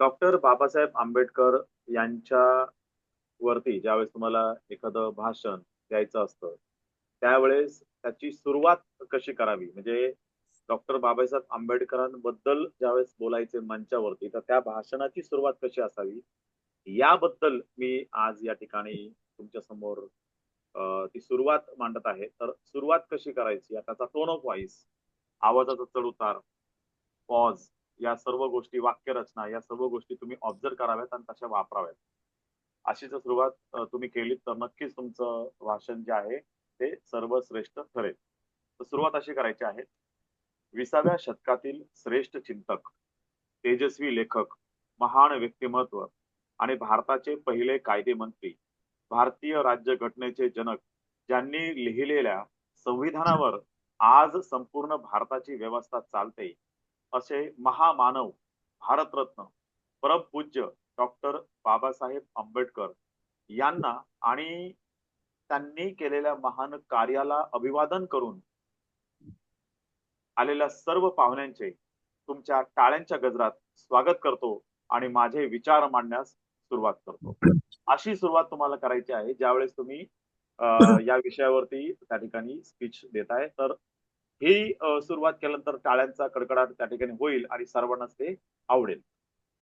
Doctor Babasaheb Ambedkar यांच्या वरती ज्यावेळेस तुम्हाला एखादं भाषण द्यायचं असतं त्यावेळेस त्याची सुरुवात कशी करावी? म्हणजे डॉक्टर बाबासाहेब आंबेडकरांबद्दल ज्यावेळेस बोलायचे मंचावरती तर त्या भाषणाची सुरुवात कशी असावी? याबद्दल मी आज या ठिकाणी तुमच्यासमोर ती सुरुवात मांडत आहे. तर सुरुवात कशी करायची? त्याचा टोन ऑफ व्हॉइस आवाजाचा चढउतार पॉज या सर्व गोष्टी वाक्यरचना या सर्व गोष्टी तुम्ही ऑब्झर्व कराव्यात आणि तशा वापराव्यात. अशी जर सुरुवात तुम्ही केली तर नक्कीच तुमचं भाषण जे आहे ते सर्वश्रेष्ठ ठरेल. तर सुरुवात अशी करायची आहे. विसाव्या शतकातील श्रेष्ठ चिंतक तेजस्वी लेखक महान व्यक्तिमत्व आणि भारताचे पहिले कायदे मंत्री भारतीय राज्य घटनेचे जनक ज्यांनी लिहिलेल्या संविधानावर आज संपूर्ण भारताची व्यवस्था चालते असे महामानव भारतरत्न परमपूज्य डॉक्टर बाबासाहेब आंबेडकर यांना आणि त्यांनी केलेल्या महान कार्याला अभिवादन करून आलेल्या सर्व पाहुण्यांचे तुमच्या टाळ्यांच्या गजरात स्वागत करतो आणि माझे विचार मांडण्यास सुरुवात करतो. अशी सुरुवात तुम्हाला करायची आहे ज्यावेळेस तुम्ही या विषयावरती त्या ठिकाणी स्पीच देताय. तर ही सुरुवात केल्यानंतर टाळ्यांचा कडकडाट त्या ठिकाणी होईल आणि सर्वांनाच ते आवडेल.